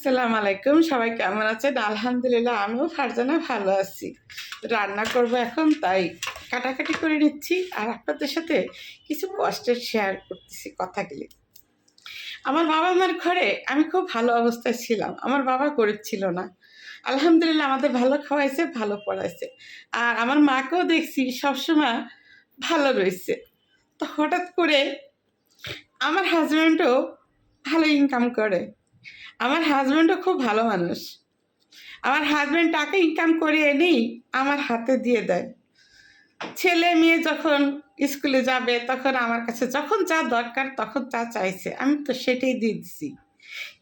আসসালামু আলাইকুম, সবাই কেমন আছেন? আলহামদুলিল্লাহ, আমিও ফারজানা ভালো আছি। রান্না করব এখন, তাই কাটাকাটি করে নিচ্ছি। আর আপনাদের সাথে কিছু কষ্টের শেয়ার করতেছি, কথাগুলি। আমার বাবা মার ঘরে আমি খুব ভালো অবস্থায় ছিলাম। আমার বাবা গরিব ছিল না। আলহামদুলিল্লাহ, আমাদের ভালো খাওয়াইছে, ভালো পড়াইছে। আর আমার মাকেও দেখছি সবসময় ভালো রয়েছে তো হঠাৎ করে আমার হাজব্যান্ডও ভালো ইনকাম করে। আমার হাজব্যান্ডও খুব ভালো মানুষ। আমার হাজব্যান্ড টাকা ইনকাম করে এনেই আমার হাতে দিয়ে দেয়। ছেলে মেয়ে যখন স্কুলে যাবে, তখন আমার কাছে যখন যা দরকার, তখন যা চাইছে, আমি তো সেটাই দিয়ে দিছি।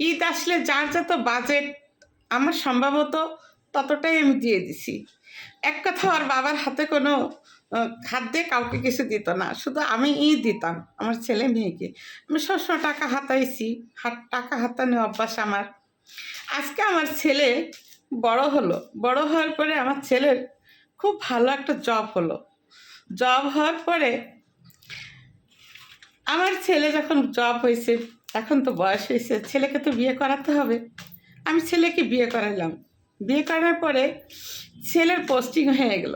ঈদ আসলে যার যত বাজেট আমার সম্ভবত ততটাই আমি দিয়ে দিছি। এক কথা আর বাবার হাতে কোনো খাদ্যে কাউকে কিছু দিত না। শুধু আমি ই দিতাম, আমার ছেলে মেয়েকে। আমি সবসময় টাকা হাতাইছি, হাত, টাকা হাতানো অভ্যাস আমার। আজকে আমার ছেলে বড় হলো। বড় হওয়ার পরে আমার ছেলের খুব ভালো একটা জব হলো। জব হওয়ার পরে আমার ছেলে যখন জব হয়েছে, এখন তো বয়স হয়েছে, ছেলেকে তো বিয়ে করাতে হবে। আমি ছেলেকে বিয়ে করালাম বিয়ে করার পরে ছেলের পোস্টিং হয়ে গেল।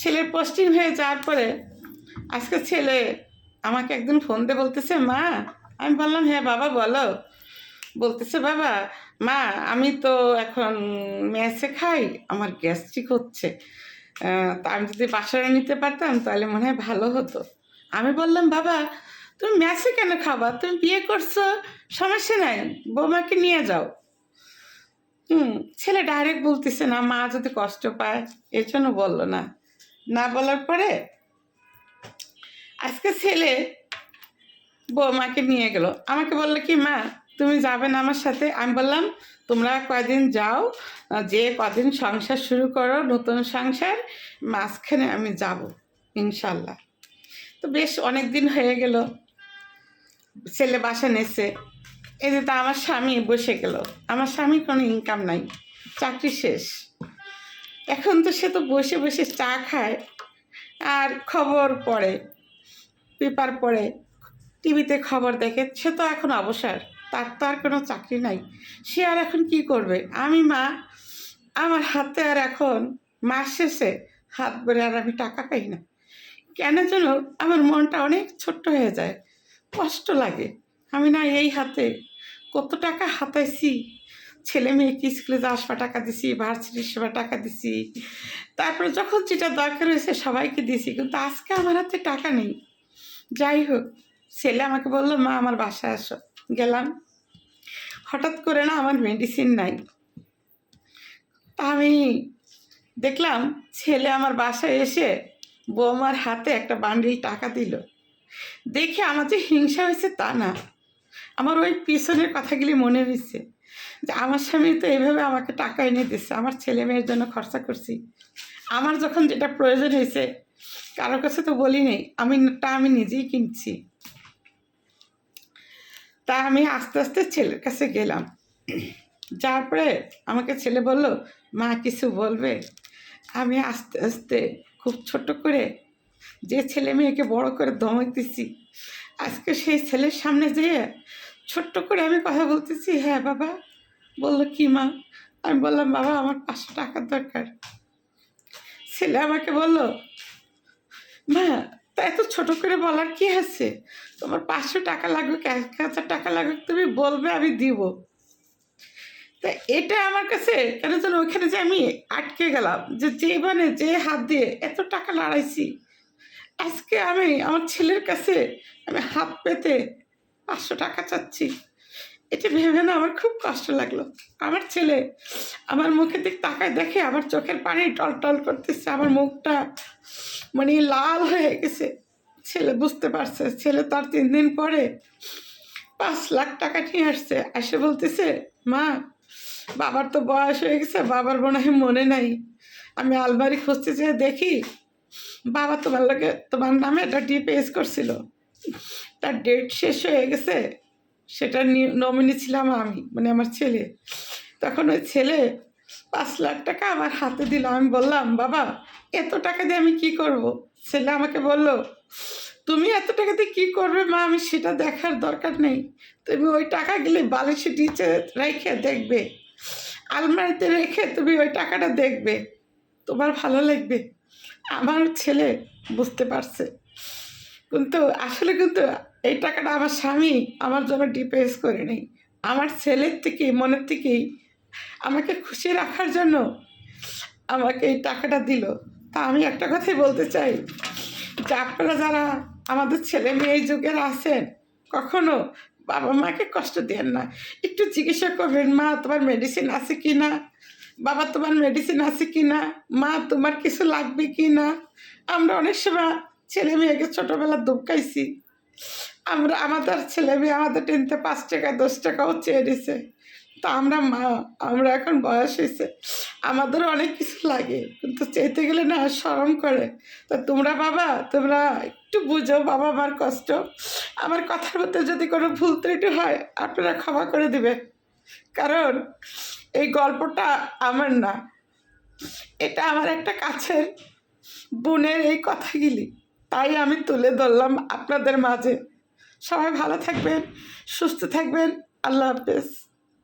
ছেলের পোস্টিং হয়ে যাওয়ার পরে আজকে ছেলে আমাকে একদিন ফোন দিয়ে বলতেছে, মা, আমি বললাম হ্যাঁ বাবা, বলো। বলতেছে, বাবা, মা, আমি তো এখন মেসে খাই, আমার গ্যাস্ট্রিক হচ্ছে। তা আমি যদি বাসায় নিতে পারতাম, তাহলে মনে হয় ভালো হতো। আমি বললাম, বাবা, তুমি মেসে কেন খাবা? তুমি বিয়ে করছ, সমস্যা নাই, বৌমাকে নিয়ে যাও। হুম, ছেলে ডাইরেক্ট বলতেছে, না, মা যদি কষ্ট পায়, এর জন্য বলল না। না বলার পরে আজকে ছেলে বৌমাকে নিয়ে গেল। আমাকে বলল কি, মা, তুমি যাবে না আমার সাথে? আমি বললাম, তোমরা কয়দিন যাও, যে কদিন সংসার শুরু করো, নতুন সংসার, মাঝখানে আমি যাব, ইনশাল্লাহ। তো বেশ অনেক দিন হয়ে গেল, ছেলে বাসা নেছে। এই যে তা আমার স্বামী বসে গেল। আমার স্বামীর কোনো ইনকাম নাই। চাকরি শেষ। এখন তো সে তো বসে বসে চা খায়। আর খবর পড়ে, পেপার পড়ে, টিভিতে খবর দেখে, সে তো এখন অবসর, তার তো আর কোনো চাকরি নাই। সে আর এখন কি করবে? আমি মা, আমার হাতে আর এখন মাস শেষে হাত ভরে আর আমি টাকা পাই না। কেন যেন আমার মনটা অনেক ছোট্ট হয়ে যায়, কষ্ট লাগে। আমি না এই হাতে কত টাকা হাতাইছি ছেলে মেয়েকে স্কুলে সময় টাকা দিছি, ভার্সিটির সময় টাকা দিছি। তারপরে যখন যেটা দরকার হয়েছে সবাইকে দিছি কিন্তু আজকে আমার হাতে টাকা নেই। যাই হোক, ছেলে আমাকে বলল, মা, আমার বাসায় আসো। গেলাম। হঠাৎ করে না আমার মেডিসিন নাই। তা আমি দেখলাম ছেলে আমার বাসায় এসে বৌমার হাতে একটা বান্ডিল টাকা দিল। দেখে আমার যে হিংসা হয়েছে তা না। আমার ওই পিছনের কথাগুলি মনে হয়েছে। যে আমার স্বামী তো এইভাবে আমাকে টাকা এনে দিচ্ছে আমার ছেলে মেয়ের জন্য খরচা করছি। আমার যখন যেটা প্রয়োজন হয়েছে কারোর কাছে তো বলি নেই, আমি তা আমি নিজেই কিনছি। তা আমি আস্তে আস্তে ছেলের কাছে গেলাম। যাওয়ার পরে আমাকে ছেলে বলল, মা, কিছু বলবে? আমি আস্তে আস্তে খুব ছোট করে যে ছেলে মেয়েকে বড় করে ধমক দিছি। আজকে সেই ছেলের সামনে যেয়ে ছোট্ট করে আমি কথা বলতেছি হ্যাঁ বাবা বলল, কি মা? আমি বললাম, বাবা, আমার পাঁচশো টাকার দরকার। ছেলে আমাকে বলল, মা, তা এত ছোট করে বলার কি আছে? তোমার পাঁচশো টাকা লাগুক এক হাজার টাকা লাগুক তুমি বলবে, আমি দিব। তা এটা আমার কাছে কেন যেন ওইখানে যে আমি আটকে গেলাম, যে মানে যে হাত দিয়ে এত টাকা লড়াইছি, আজকে আমি আমার ছেলের কাছে আমি হাত পেতে পাঁচশো টাকা চাচ্ছি। এটা ভেবে না আমার খুব কষ্ট লাগল। আমার ছেলে আমার মুখের দিক তাকায় দেখে আমার চোখের পানি টল টল করতেছে, আমার মুখটা মানে লাল হয়ে গেছে। ছেলে বুঝতে পারছে, ছেলে তার তিন দিন পরে পাঁচ লাখ টাকা নিয়ে আসছে। এসে বলতেছে, মা, বাবার তো বয়স হয়ে গেছে, বাবার মনে হয় মনে নাই। আমি আলমারি খুঁজতে যেয়ে দেখি বাবা তোমার লোকে তোমার নামে একটা ডিপিএস করছিল। তার ডেট শেষ হয়ে গেছে সেটা নমিনি ছিলাম আমি মানে আমার ছেলে। তখন ওই ছেলে পাঁচ লাখ টাকা আমার হাতে দিল। আমি বললাম, বাবা, এত টাকা দিয়ে আমি কি করব? ছেলে আমাকে বলল, তুমি এত টাকা দিয়ে কী করবে মা? আমি সেটা দেখার দরকার নেই। তুমি ওই টাকা গেলে বালিশে নিচে রেখে দেখবে। আলমারিতে রেখে তুমি ওই টাকাটা দেখবে। তোমার ভালো লাগবে। আমার ছেলে বুঝতে পারছে। কিন্তু আসলে কিন্তু এই টাকাটা আমার স্বামী আমার জন্য ডিপেন্স করে নেই। আমার ছেলের থেকে মনের থেকেই। আমাকে খুশি রাখার জন্য আমাকে এই টাকাটা দিল। তা আমি একটা কথাই বলতে চাই যে আপনারা যারা আমাদের ছেলে মেয়ে এই যুগের আছেন, কখনো বাবা মাকে কষ্ট দেন না। একটু চিকিৎসা করবেন, মা, তোমার মেডিসিন আছে কি না বাবা, তোমার মেডিসিন আছে কি না মা, তোমার কিছু লাগবে কি না আমরা অনেক সময় ছেলে মেয়েকে ছোটোবেলা দুঃখাইছি আমরা, আমাদের ছেলে মেয়ে আমাদের টেনতে পাঁচ টাকা, দশ টাকাও চেয়ে দিছে তো আমরা মা, আমরা এখন বয়স হয়েছে আমাদের অনেক কিছু লাগে, কিন্তু চেতে গেলে না শরম করে। তো তোমরা বাবা, তোমরা একটু বুঝো বাবা আমার কষ্ট। আমার কথার মধ্যে যদি কোনো ভুল ত্রুটি হয়, আপনারা ক্ষমা করে দিবে কারণ এই গল্পটা আমার না। এটা আমার একটা কাছের বোনের এই কথাগুলি। তাই আমি তুলে ধরলাম আপনাদের মাঝে। সবাই ভালো থাকবেন সুস্থ থাকবেন। আল্লাহ হাফেজ।